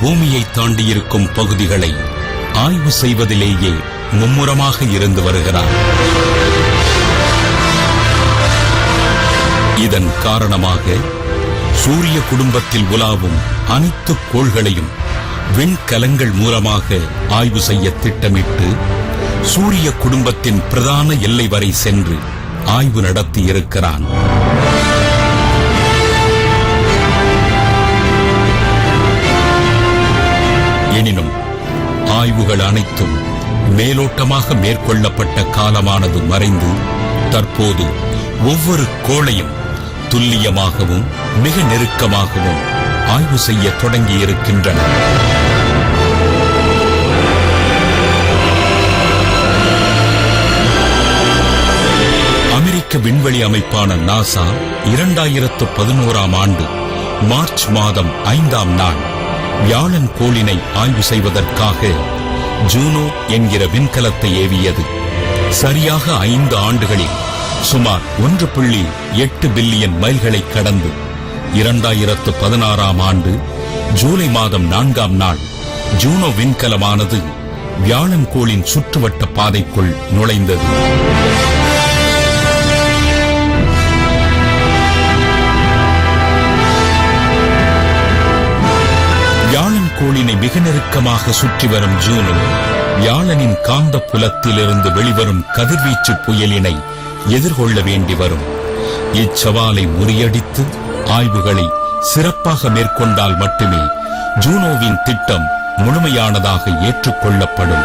பூமியை தாண்டியிருக்கும் பகுதிகளை ஆய்வு செய்வதிலேயே மும்முரமாக இருந்து வருகிறான். இதன் காரணமாக சூரிய குடும்பத்தில் உலாவும் அனைத்து கோள்களையும் விண்கலங்கள் மூலமாக ஆய்வு செய்ய திட்டமிட்டு சூரிய குடும்பத்தின் பிரதான எல்லை வரை சென்று ஆய்வு நடத்தி இருக்கிறான். எனினும் ஆய்வுகள் அனைத்தும் மேலோட்டமாக மேற்கொள்ளப்பட்ட காலமானது மறைந்து தற்போது ஒவ்வொரு கோளையும் துல்லியமாகவும் மிக நெருக்கமாகவும் ஆய்வு செய்ய தொடங்கியிருக்கின்றன. அமெரிக்க விண்வெளி அமைப்பான நாசா இரண்டாயிரத்து பதினோராம் ஆண்டு மார்ச் மாதம் ஐந்தாம் நாள் வியாழன் கோளினை ஆய்வு செய்வதற்காக ஜூனோ என்கிற விண்கலத்தை ஏவியது. சரியாக ஐந்து ஆண்டுகளில் சுமார் ஒன்று புள்ளி எட்டு பில்லியன் மைல்களை கடந்து இரண்டாயிரத்து பதினாறாம் ஆண்டு ஜூலை மாதம் நான்காம் நாள் ஜூனோ விண்கலமானது வியாழன் கோளின் சுற்றுவட்ட பாதைக்குள் நுழைந்தது. வியாழன் மிக நெருக்கமாக சுற்றி வரும் ஜூனும் வியாழனின் காந்த புலத்திலிருந்து வெளிவரும் கதிர்வீச்சு புயலினை எதிர்கொள்ள வேண்டி வரும். இச்சவாலை முறியடித்து ஆய்வுகளை சிறப்பாக மேற்கொண்டால் மட்டுமே ஜூனோவின் திட்டம் முழுமையானதாக ஏற்றுக்கொள்ளப்படும்.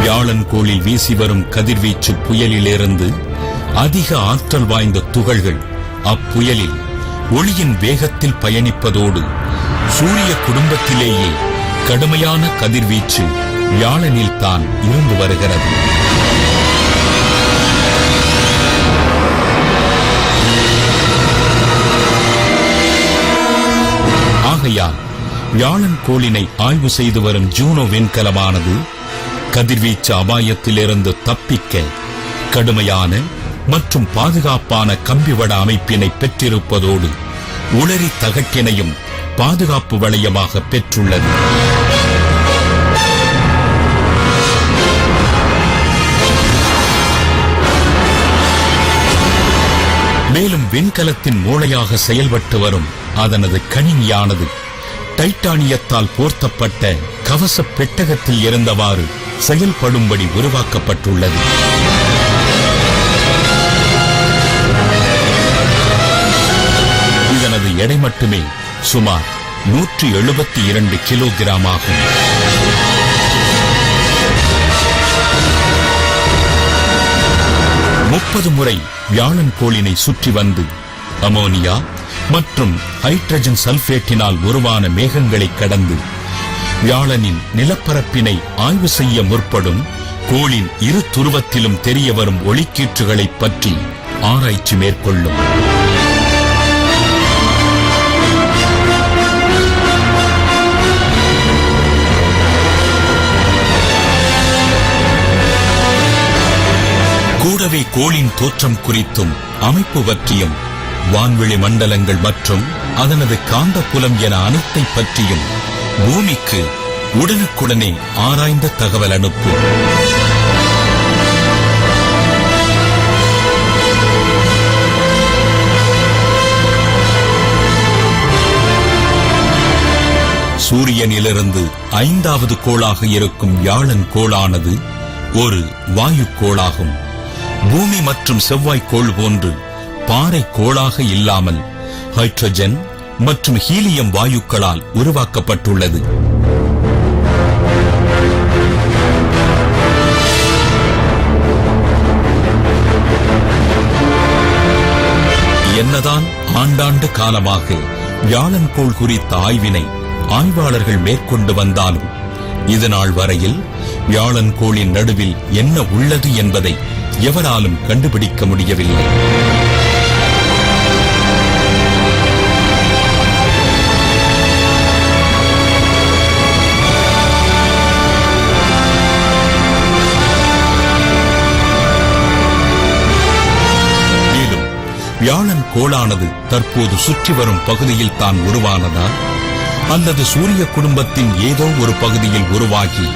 வியாழன் கோளில் வீசி வரும் கதிர்வீச்சு புயலிலிருந்து அதிக ஆற்றல் வாய்ந்த துகள்கள் அப்புயலில் ஒளியின் வேகத்தில் பயணிப்பதோடு சூரிய குடும்பத்திலேயே கடுமையான கதிர்வீச்சு வியாழனில் தான் இருந்து வருகிறது. ஆகையால் வியாழன் கோளினை ஆய்வு செய்து வரும் ஜூனோ விண்கலமானது கதிர்வீச்சு அபாயத்திலிருந்து தப்பிக்க கடுமையான மற்றும் பாதுகாப்பான கம்பிவட அமைப்பினை பெற்றிருப்பதோடு உளறி தகட்டினையும் பாதுகாப்பு வளையமாக பெற்றுள்ளது. மேலும் விண்கலத்தின் மூளையாக செயல்பட்டு வரும் அதனது கணினியானது டைட்டானியத்தால் போர்த்தப்பட்ட கவச பெட்டகத்தில் இருந்தவாறு செயல்படும்படி உருவாக்கப்பட்டுள்ளது. எடை மட்டுமே சுமார் நூற்றி எழுபத்தி இரண்டு கிலோகிராம் ஆகும். முப்பது முறை வியாழன் கோளினை சுற்றி வந்து அமோனியா மற்றும் ஹைட்ரஜன் சல்பேட்டினால் உருவான மேகங்களை கடந்து வியாழனின் நிலப்பரப்பினை ஆய்வு செய்ய முற்படும் கோளின் இரு துருவத்திலும் தெரிய வரும் ஒளிக்கீற்றுகளைப் பற்றி ஆராய்ச்சி மேற்கொள்ளும். கூடவே கோளின் தோற்றம் குறித்தும் அமைப்பு பற்றியும் வான்வெளி மண்டலங்கள் மற்றும் அதனது காந்தப்புலம் என அனைத்தை பற்றியும் பூமிக்கு உடனுக்குடனே ஆராய்ந்த தகவல் அனுப்பும் சூரியனிலிருந்து ஐந்தாவது கோளாக இருக்கும் வியாழன் கோளானது ஒரு வாயு கோளாகும். பூமி மற்றும் செவ்வாய் கோள் போன்று பாறை கோளாக இல்லாமல் ஹைட்ரஜன் மற்றும் ஹீலியம் வாயுக்களால் உருவாக்கப்பட்டுள்ளது. என்னதான் ஆண்டாண்டு காலமாக வியாழன் கோள் குறித்த ஆய்வினை ஆய்வாளர்கள் மேற்கொண்டு வந்தாலும் இதனால் வரையில் வியாழன் கோளின் நடுவில் என்ன உள்ளது என்பதை எவராலும் கண்டுபிடிக்க முடியவில்லை. வியாழன் கோளானது தற்போது சுற்றி வரும் பகுதியில் தான் உருவானதா? அல்லது சூரிய குடும்பத்தின் ஏதோ ஒரு பகுதியில் உருவாகி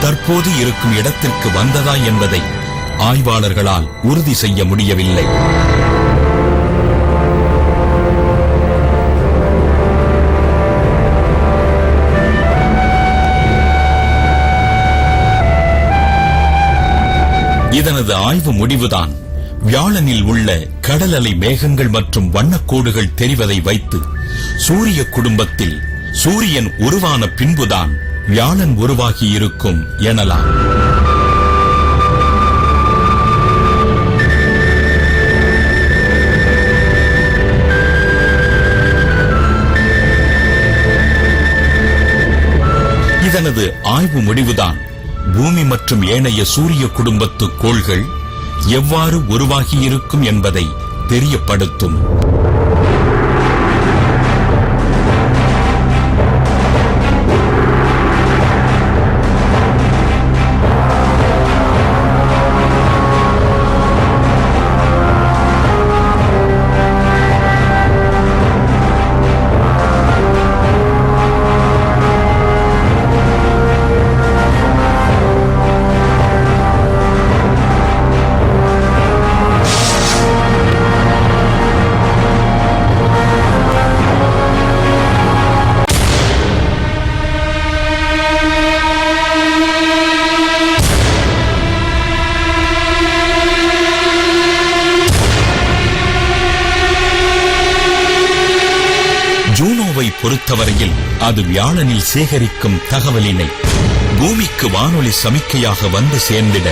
தற்போது இருக்கும் இடத்திற்கு வந்ததா என்பதை ஆய்வாளர்களால் உறுதி செய்ய முடியவில்லை. இதனது ஆய்வு முடிவுதான் வியாழனில் உள்ள கடல் அலை மேகங்கள் மற்றும் வண்ணக்கோடுகள் தெரிவதை வைத்து சூரிய குடும்பத்தில் சூரியன் உருவான பின்புதான் வியாழன் உருவாகியிருக்கும் எனலாம். இதனது ஆய்வு முடிவுதான். பூமி மற்றும் ஏனைய சூரிய குடும்பத்து கோள்கள் எவ்வாறு உருவாகியிருக்கும் என்பதை தெரியப்படுத்தும். பொறுத்தவரையில் அது வியாழனில் சேகரிக்கும் தகவலினை பூமிக்கு வானொலி சமிக்கையாக வந்து சேர்ந்திட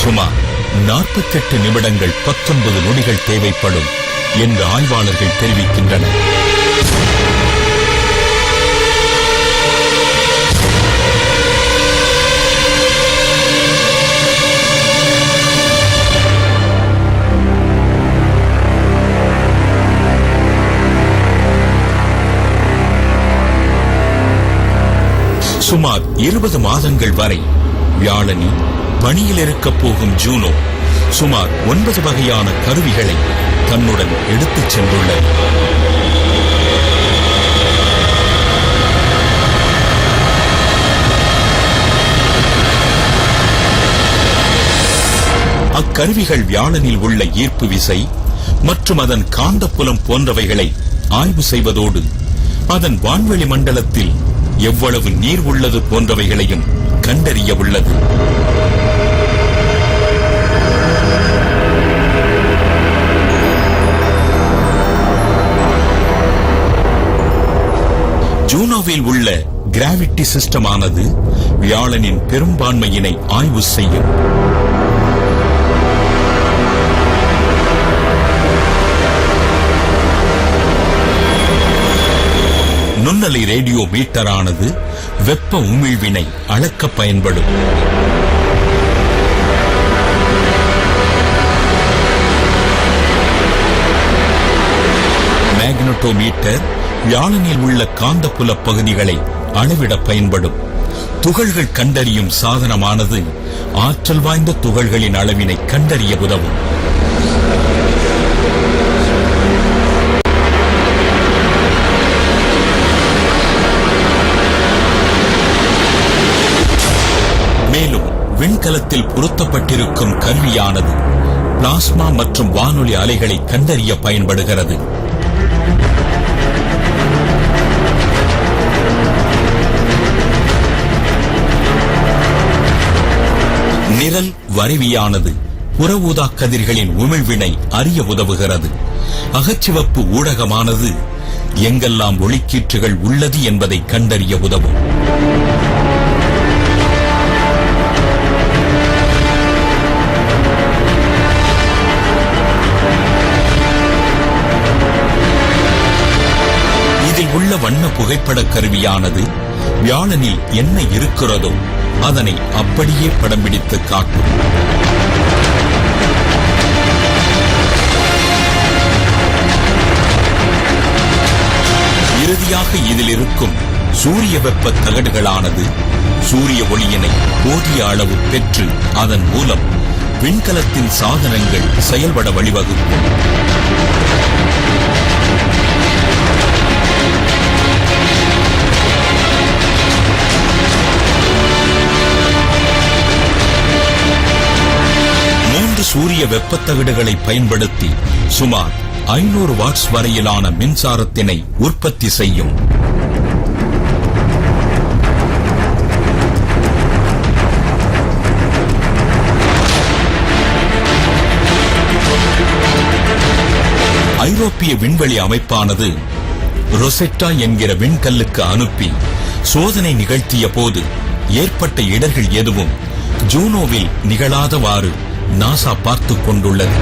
சுமார் 48 நிமிடங்கள் 19 நொடிகள் தேவைப்படும் என்று ஆய்வாளர்கள் தெரிவிக்கின்றனர். சுமார் இருபது மாதங்கள் வரை வியாழனி பணியில் இருக்கப் போகும் ஜூனோ சுமார் ஒன்பது வகையான கருவிகளை தன்னுடன் எடுத்துச் சென்றுள்ளது. அக்கருவிகள் வியாழனில் உள்ள ஈர்ப்பு விசை மற்றும் அதன் காந்தப்புலம் போன்றவைகளை ஆய்வு செய்வதோடு அதன் வான்வெளி மண்டலத்தில் எவ்வளவு நீர் உள்ளது போன்றவைகளையும் கண்டறிய உள்ளது. ஜூனோவில் உள்ள கிராவிட்டி சிஸ்டமானது வியாழனின் பெரும்பான்மையினை ஆய்வு செய்யும். நுண்ணலை ரேடியோ மீட்டரானது வெப்ப உமிழ்வினை அளக்க பயன்படும். மேக்னட்டோமீட்டர் வியாழனில் உள்ள காந்தப்புல பகுதிகளை அளவிட பயன்படும். துகள்கள் கண்டறியும் சாதனமானது ஆற்றல் வாய்ந்த துகள்களின் அளவினை கண்டறிய உதவும். விண்கலத்தில் பொருத்தப்பட்டிருக்கும் கருவியானது பிளாஸ்மா மற்றும் வானொலி அலைகளை கண்டறிய பயன்படுகிறது. நிரல் வரைவியானது புற ஊதா கதிர்களின் உமிழ்வினை அறிய உதவுகிறது. அகச்சிவப்பு ஊடகமானது எங்கெல்லாம் ஒளிக்கீற்றுகள் உள்ளது என்பதை கண்டறிய உதவும். உள்ள வண்ண புகைப்பட கருவியானது வியாழனில் என்ன இருக்கிறதோ அதனை அப்படியே படம் பிடித்து காட்டும். இறுதியாக இதில் இருக்கும் சூரிய வெப்ப தகடுகளானது சூரிய ஒளியினை போதிய அளவு பெற்று அதன் மூலம் விண்கலத்தின் சாதனங்கள் செயல்பட வழிவகுக்கும். சூரிய சூரிய வெப்பத்தகடுகளை பயன்படுத்தி சுமார் ஐநூறு வாட்ஸ் வரையிலான மின்சாரத்தினை உற்பத்தி செய்யும். ஐரோப்பிய விண்வெளி அமைப்பானது ரொசெட்டா என்கிற விண்கல்லுக்கு அனுப்பி சோதனை நிகழ்த்திய போது ஏற்பட்ட இடர்கள் எதுவும் ஜூனோவில் நிகழாதவாறு நாசா பார்த்து கொண்டுள்ளது.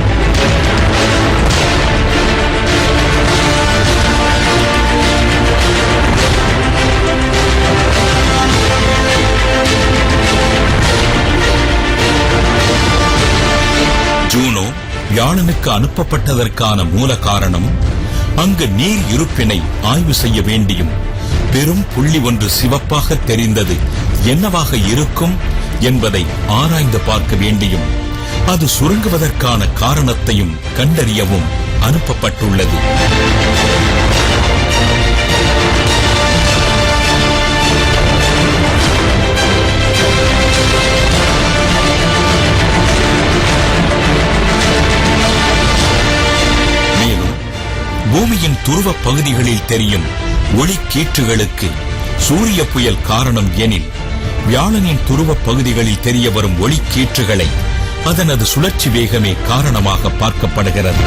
ஜூனோ வியாழனுக்கு அனுப்பப்பட்டதற்கான மூல காரணம் அங்கு நீர் இருப்பினை ஆய்வு செய்ய வேண்டியும் பெரும் புள்ளி ஒன்று சிவப்பாக தெரிந்தது என்னவாக இருக்கும் என்பதை ஆராய்ந்து பார்க்க வேண்டியும் அது சுருங்குவதற்கான காரணத்தையும் கண்டறியவும் அனுப்பப்பட்டுள்ளது. பூமியின் துருவ பகுதிகளில் தெரியும் ஒளிக்கீற்றுகளுக்கு சூரிய புயல் காரணம் எனில் வியாழனின் துருவ பகுதிகளில் தெரிய வரும் ஒளிக்கீற்றுகளை அதனது சுழற்சி வேகமே காரணமாக பார்க்கப்படுகிறது.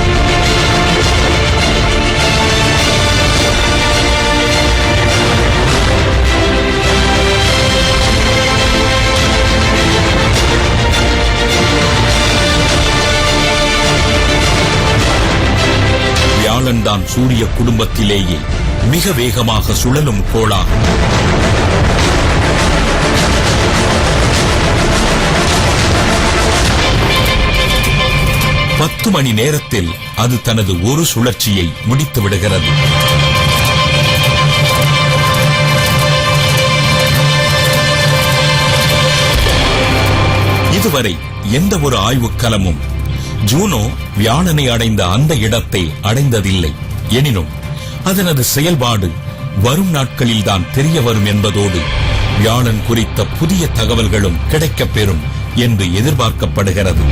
வியாழன்தான் சூரிய குடும்பத்திலேயே மிக வேகமாக சுழலும் கோளாகும் பத்து மணி நேரத்தில் அது தனது ஒரு சுழற்சியை முடித்து விடுகிறது. இதுவரை எந்த ஒரு ஆய்வுக்கலமும் ஜூனோ வியாழனை அடைந்த அந்த இடத்தை அடைந்ததில்லை. எனினும் அதனது செயல்பாடு வரும் நாட்களில்தான் தெரிய வரும் என்பதோடு வியாழன் குறித்த புதிய தகவல்களும் கிடைக்கப் பெறும் என்று எதிர்பார்க்கப்படுகிறது.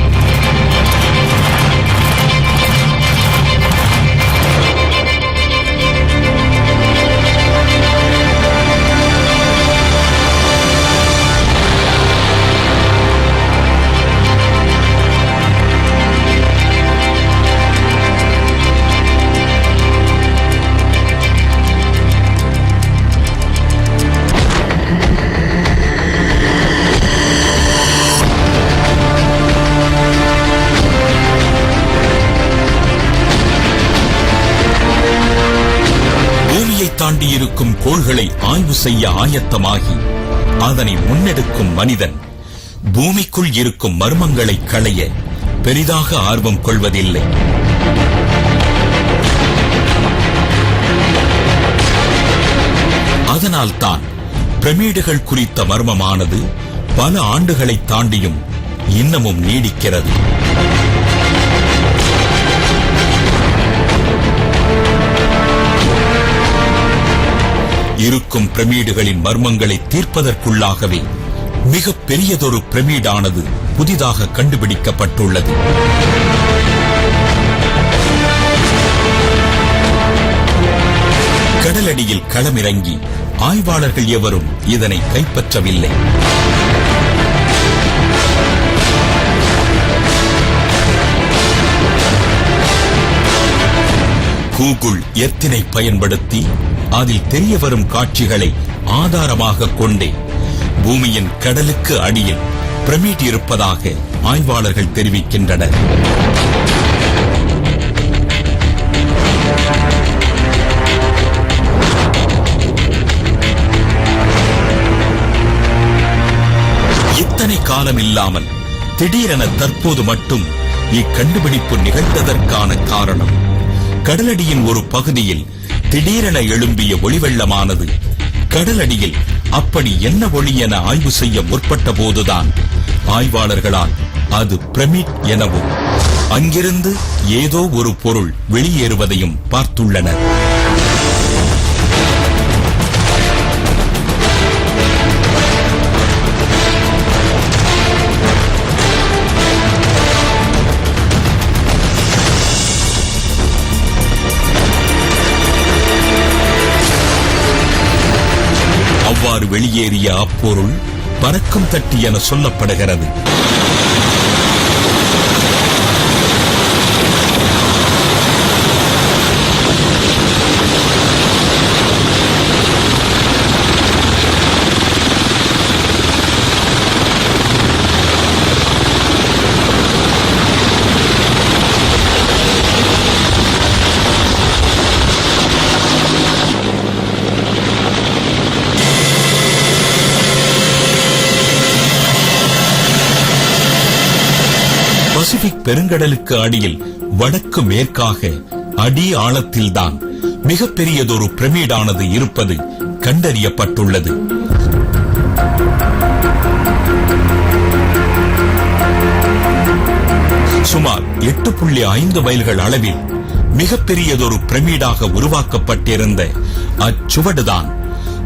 கோள்களை ஆய்வு செய்ய ஆயத்தமாகி அதனை முன்னெடுக்கும் மனிதன் பூமிக்குள் இருக்கும் மர்மங்களை களைய பெரிதாக ஆர்வம் கொள்வதில்லை. அதனால்தான் பிரமிடுகள் குறித்த மர்மமானது பல ஆண்டுகளை தாண்டியும் இன்னமும் நீடிக்கிறது. இருக்கும் பிரமிடுகளின் மர்மங்களை தீர்ப்பதற்குள்ளாகவே மிக பெரியதொரு பிரமிடானது புதிதாக கண்டுபிடிக்கப்பட்டுள்ளது. கடலடியில் களமிறங்கி ஆய்வாளர்கள் எவரும் இதனை கைப்பற்றவில்லை. கூகுள் எத்தினை பயன்படுத்தி அதில் தெரிய வரும் காட்சிகளை ஆதாரமாக கொண்டே பூமியின் கடலுக்கு அடியில் பிரமிட் இருப்பதாக ஆய்வாளர்கள் தெரிவிக்கின்றனர். இத்தனை காலம் இல்லாமல் திடீரென தற்போது மட்டும் இக்கண்டுபிடிப்பு நிகழ்ந்ததற்கான காரணம். கடலடியின் ஒரு பகுதியில் திடீரென எழும்பிய ஒளிவெள்ளமானது கடலடியில் அப்படி என்ன ஒளி என ஆய்வு செய்ய முற்பட்ட போதுதான். ஆய்வாளர்களால் அது பிரமிட் எனவும் அங்கிருந்து ஏதோ ஒரு பொருள் வெளியேறுவதையும் பார்த்துள்ளனர். வெளியேறிய அப்பொருள் பறக்கும் தட்டி என சொல்லப்படுகிறது பசிபிக் பெருங்கடலுக்கு அடியில் வடக்கு மேற்காக அடி ஆழத்தில்தான் மிகப்பெரியதொரு பிரமிடானது இருப்பது கண்டறியப்பட்டுள்ளது. சுமார் எட்டு புள்ளி ஐந்து மைல்கள் அளவில் மிகப்பெரியதொரு பிரமிடாக உருவாக்கப்பட்டிருந்த அச்சுவடுதான்.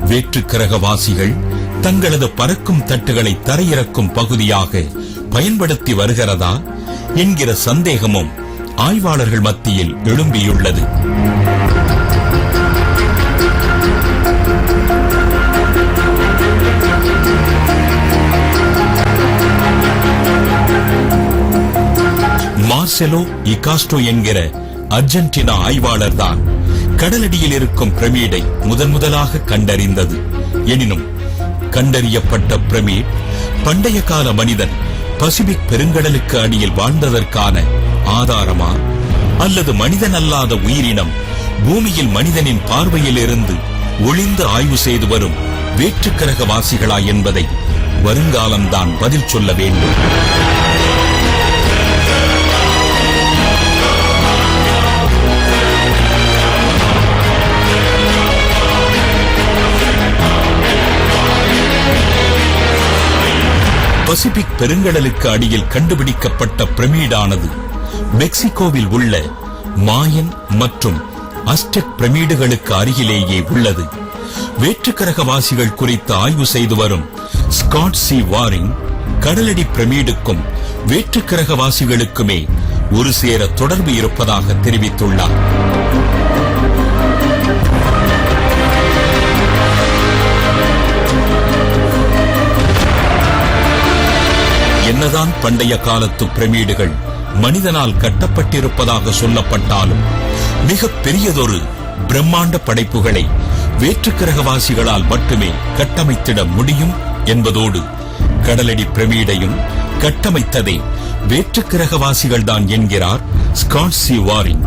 வேற்றுக்கிரகவாசிகள் தங்களது பறக்கும் தட்டுகளை தரையிறக்கும் பகுதியாக பயன்படுத்தி வருகிறதா? என்கிற சந்தேகமும் ஆய்வாளர்கள் மத்தியில் எழும்பியுள்ளது. மார்செலோ இகாஸ்டோ என்கிற அர்ஜென்டினா ஆய்வாளர் தான் கடலடியில் இருக்கும் பிரமிடை முதன் முதலாக கண்டறிந்தது. எனினும் கண்டறியப்பட்ட பிரமிட் பண்டைய கால மனிதன் பசிபிக் பெருங்கடலுக்கு அடியில் வாழ்ந்ததற்கான ஆதாரமா? அல்லது மனிதன் அல்லாத உயிரினம் பூமியில் மனிதனின் பார்வையில் இருந்து ஒளிந்து ஆய்வு செய்து வரும் வேற்றுக்கிரகவாசிகளா என்பதை வருங்காலம்தான் பதில் சொல்ல வேண்டும். பசிபிக் பெருங்கடலுக்கு அடியில் கண்டுபிடிக்கப்பட்ட பிரமிடானது மெக்சிகோவில் உள்ள மாயன் மற்றும் அஸ்டெக் பிரமிடுகளுக்கு அருகிலேயே உள்ளது. வேற்றுக்கிரகவாசிகள் குறித்து ஆய்வு செய்து வரும் ஸ்காட் சி வாரிங் கடலடி பிரமிடுக்கும் வேற்றுக்கிரகவாசிகளுக்குமே ஒரு சேர தொடர்பு இருப்பதாக தெரிவித்துள்ளார். என்னதான் பண்டைய காலத்து பிரமிடுகள் மனிதனால் கட்டப்பட்டிருப்பதாக சொல்லப்பட்டாலும் மிக பெரியதொரு பிரம்மாண்ட படைப்புகளை வேற்றுக்கிரகவாசிகளால் மட்டுமே கட்டமைத்திட முடியும் என்பதோடு கடலடி பிரமிடையும் கட்டமைத்ததே வேற்றுக்கிரகவாசிகள்தான் என்கிறார் ஸ்காட் சி வாரிங்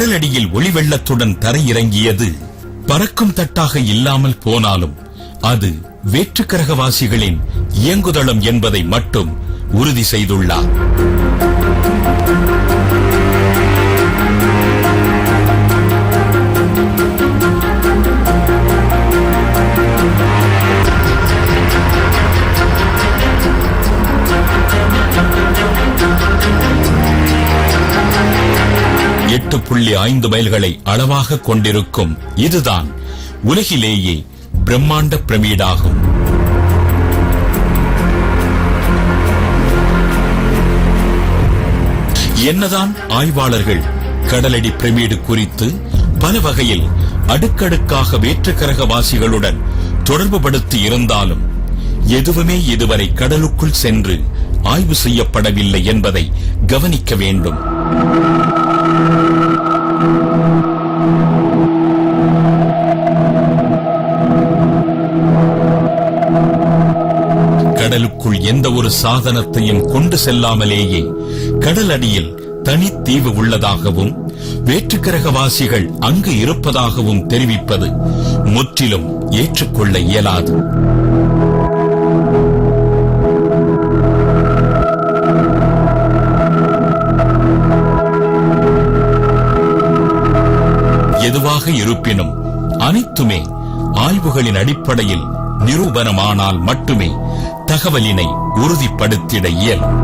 கடலடியில் ஒளி வெள்ளத்துடன் தரையிறங்கியது. பறக்கும் தட்டாக இல்லாமல் போனாலும் அது வேற்றுக்கரகவாசிகளின் இயங்குதளம் என்பதை மட்டும் உறுதி செய்துள்ளார். எட்டு புள்ளி ஐந்து மைல்களை அளவாக கொண்டிருக்கும் இதுதான் உலகிலேயே பிரம்மாண்ட பிரமீடாகும். என்னதான் ஆய்வாளர்கள் கடலடி பிரமிடு குறித்து பல வகையில் அடுக்கடுக்காக வேற்றுக்கிரகவாசிகளுடன் தொடர்புபடுத்தி இருந்தாலும் எதுவுமே இதுவரை கடலுக்குள் சென்று ஆய்வு செய்யப்படவில்லை என்பதை கவனிக்க வேண்டும். எந்த ஒரு சாதனத்தையும் கொண்டு செல்லாமலேயே கடல் அடியில் தனித்தீவு உள்ளதாகவும் வேற்றுக்கிரகவாசிகள் அங்கு இருப்பதாகவும் தெரிவிப்பது முற்றிலும் ஏற்றுக்கொள்ள இயலாது. எதுவாக இருப்பினும் அனைத்துமே ஆய்வுகளின் அடிப்படையில் நிரூபணமானால் மட்டுமே தகவலினை உறுதிப்படுத்திட இயலும்.